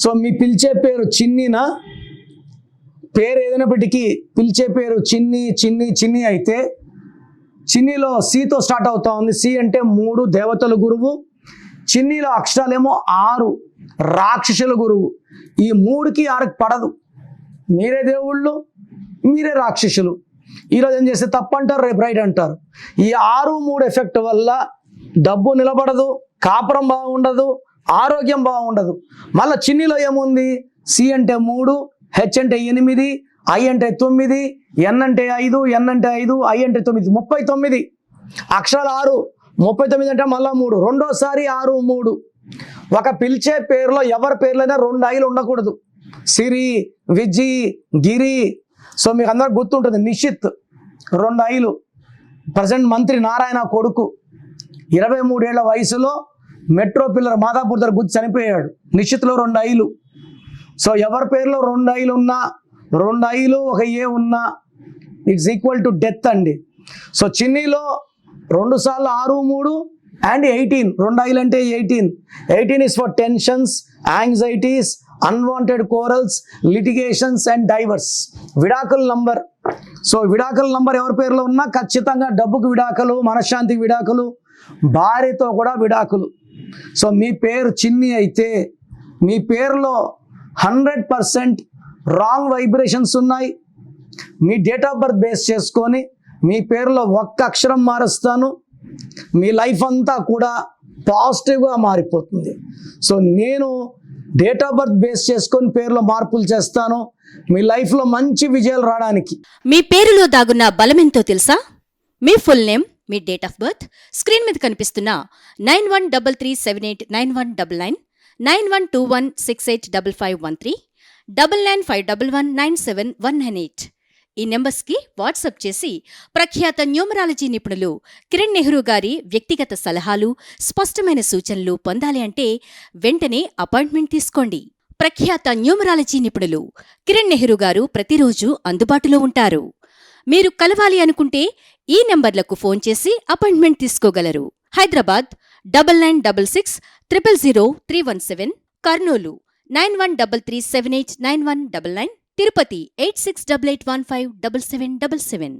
So మీ పిలిచే పేరు చిన్నినా? పేరు ఏదైనప్పటికీ పిలిచే పేరు చిన్ని చిన్ని చిన్ని అయితే చిన్నిలో సితో స్టార్ట్ అవుతా ఉంది. సి అంటే మూడు దేవతల గురువు. చిన్నిలో అక్షరాలేమో ఆరు రాక్షసుల గురువు. ఈ మూడుకి ఆరుకి పడదు. మీరే దేవుళ్ళు మీరే రాక్షసులు. ఈరోజు ఏం చేస్తే తప్పు అంటారు రేపు రైట్ అంటారు. ఈ ఆరు మూడు ఎఫెక్ట్ వల్ల డబ్బు నిలబడదు కాపురం బాగుండదు ఆరోగ్యం బాగుండదు. మళ్ళీ చిన్నిలో ఏముంది? సి అంటే మూడు హెచ్ అంటే ఎనిమిది ఐ అంటే తొమ్మిది ఎన్ అంటే ఐదు ఎన్ అంటే ఐదు ఐ అంటే తొమ్మిది. ముప్పై తొమ్మిది. అక్షరాలు ఆరు. ముప్పై తొమ్మిది అంటే మళ్ళా మూడు. రెండోసారి ఆరు మూడు. ఒక పిలిచే పేరులో ఎవరి పేర్లైనా రెండు ఐలు ఉండకూడదు. సిరి విజి గిరి. సో మీకు అందరికి గుర్తుంటుంది నిషిత్ రెండు ఐలు. ప్రజెంట్ మంత్రి నారాయణ కొడుకు. ఇరవై మూడేళ్ళ వయసులో మెట్రో పిల్లర్ మాదాపూర్ దగ్గర గుర్తు చనిపోయాడు. నిశ్చిత్లో రెండు ఐలు. సో ఎవరి పేరులో రెండు ఐలు ఉన్నా రెండు ఐలు ఒక ఏ ఉన్నా ఇట్స్ ఈక్వల్ టు డెత్ అండి. సో చిన్నీలో రెండు సార్లు ఆరు మూడు అండ్ ఎయిటీన్ రెండు ఐలు అంటే eighteen eighteen is for tensions anxieties unwanted quarrels litigations and divorce విడాకుల నంబర్ సో విడాకుల నంబర్ ఎవరి పేరులో ఉన్నా ఖచ్చితంగా డబ్బుకు విడాకులు మనశ్శాంతికి విడాకులు భార్యతో కూడా విడాకులు. సో మీ పేరు చిన్ని అయితే మీ పేరులో హండ్రెడ్ పర్సెంట్ రాంగ్ వైబ్రేషన్స్ ఉన్నాయి. మీ డేట్ ఆఫ్ బర్త్ బేస్ చేసుకొని మీ పేరులో ఒక్క అక్షరం మారుస్తాను. మీ లైఫ్ అంతా కూడా పాజిటివ్గా మారిపోతుంది. సో నేను డేట్ ఆఫ్ బర్త్ బేస్ చేసుకొని పేరులో మార్పులు చేస్తాను. మీ లైఫ్లో మంచి విజయాలు రావడానికి. మీ పేరులో దాగున్న బలమెంతో తెలుసా? మీ ఫుల్ నేమ్ మీ డేట్ ఆఫ్ బర్త్ స్క్రీన్ మీద కనిపిస్తున్న nine one double three seven eight nine one double nine nine one two one six eight double five one three double nine five double one nine seven one nine eight. ఈ నెంబర్స్కి WhatsApp చేసి ప్రఖ్యాత numerology నిపుణులు కిరణ్ నెహ్రూ గారి వ్యక్తిగత సలహాలు స్పష్టమైన సూచనలు పొందాలి అంటే వెంటనే అపాయింట్మెంట్ తీసుకోండి. ప్రఖ్యాత న్యూమరాలజీ నిపుణులు కిరణ్ నెహ్రూ గారు ప్రతిరోజు అందుబాటులో ఉంటారు. మీరు కలవాలి అనుకుంటే ఈ నెంబర్లకు ఫోన్ చేసి appointment తీసుకోగలరు. Hyderabad double nine double six triple zero three one seven Kurnool nine one double three seven eight nine one double nine Tirupati eight six double eight one five double seven double seven.